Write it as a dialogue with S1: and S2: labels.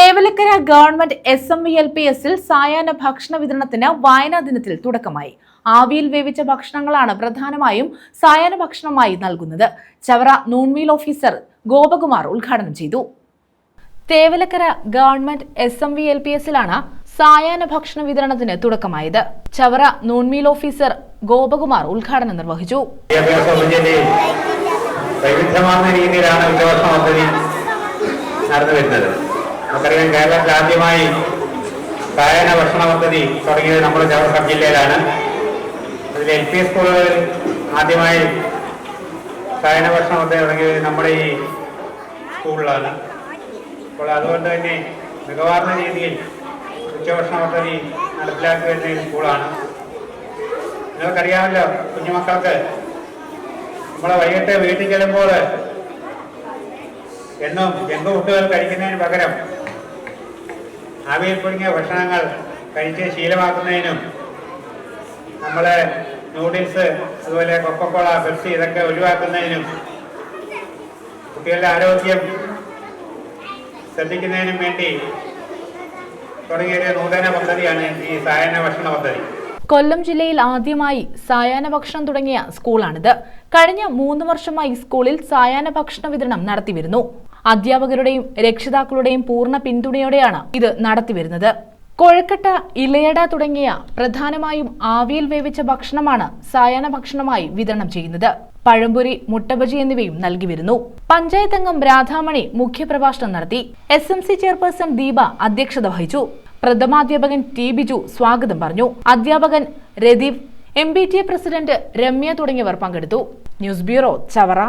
S1: Thevalakkara government S M V L P എസിൽ സായാഹ്ന ഭക്ഷണ വിതരണത്തിന് വായനാ ദിനത്തിൽ തുടക്കമായി. ആവിയിൽ വേവിച്ച ഭക്ഷണങ്ങളാണ് പ്രധാനമായും സായാഹ്ന ഭക്ഷണമായി നൽകുന്നത്. ചവറ നൂൺമീൽ ഓഫീസർ ഗോപകുമാർ ഉദ്ഘാടനം ചെയ്തു. Thevalakkara government S M V L P എസിലാണ് സായാഹ്ന ഭക്ഷണ വിതരണത്തിന് തുടക്കമായത്. ചവറ നൂൺമീൽ ഓഫീസർ ഗോപകുമാർ ഉദ്ഘാടനം നിർവഹിച്ചു.
S2: വൈവിധ്യമാർന്ന രീതിയിലാണ് വിദ്യാഭ്യാസ പദ്ധതി നടന്നു വരുന്നത് നമുക്കറിയാം കേരളത്തിൽ ആദ്യമായി സായന ഭക്ഷണ പദ്ധതി തുടങ്ങിയത് നമ്മുടെ ചവറ ജില്ലയിലാണ്. അതിൽ എൽ പി സ്കൂളുകളിൽ ആദ്യമായി സായന ഭക്ഷണ പദ്ധതി തുടങ്ങിയത് നമ്മുടെ ഈ സ്കൂളിലാണ്. അപ്പോൾ അതുകൊണ്ട് തന്നെ മികവാർന്ന രീതിയിൽ ഉച്ചഭക്ഷണ പദ്ധതി നടപ്പിലാക്കി വരുന്ന സ്കൂളാണ്. നിങ്ങൾക്കറിയാമല്ലോ കുഞ്ഞുമക്കൾക്ക് നമ്മളെ വൈകിട്ട് വീട്ടിൽ ചെല്ലുമ്പോൾ എന്നും ജങ്ക് ഫുഡുകൾ കഴിക്കുന്നതിന് പകരം ആവിയിൽ പൊടിങ്ങിയ ഭക്ഷണങ്ങൾ കഴിച്ച് ശീലമാക്കുന്നതിനും നമ്മൾ നൂഡിൽസ് അതുപോലെ കൊക്കക്കോള പെപ്സി ഇതൊക്കെ ഒഴിവാക്കുന്നതിനും കുട്ടികളുടെ ആരോഗ്യം ശ്രദ്ധിക്കുന്നതിനും വേണ്ടി തുടങ്ങിയ ഒരു നൂതന പദ്ധതിയാണ് ഈ സായന ഭക്ഷണ പദ്ധതി.
S1: കൊല്ലം ജില്ലയിൽ ആദ്യമായി സായാഹ്ന ഭക്ഷണം തുടങ്ങിയ സ്കൂളാണിത്. കഴിഞ്ഞ മൂന്ന് വർഷമായി സ്കൂളിൽ സായാഹ്ന ഭക്ഷണ വിതരണം നടത്തിവരുന്നു. അധ്യാപകരുടെയും രക്ഷിതാക്കളുടെയും പൂർണ പിന്തുണയോടെയാണ് ഇത് നടത്തിവരുന്നത്. കൊഴക്കട്ട ഇലയട തുടങ്ങിയ പ്രധാനമായും ആവിയിൽ വേവിച്ച ഭക്ഷണമാണ് സായാഹ്ന ഭക്ഷണമായി വിതരണം ചെയ്യുന്നത്. പഴംപൊരി മുട്ടബജി എന്നിവയും നൽകി വരുന്നു. പഞ്ചായത്ത് അംഗം രാധാമണി മുഖ്യപ്രഭാഷണം നടത്തി. S M C chairperson Deepa അധ്യക്ഷത വഹിച്ചു. പ്രഥമാധ്യാപകൻ ടി ബിജു സ്വാഗതം പറഞ്ഞു. അധ്യാപകൻ Radeep M B T A president Ramya തുടങ്ങിയവർ പങ്കെടുത്തു. News bureau Chavara.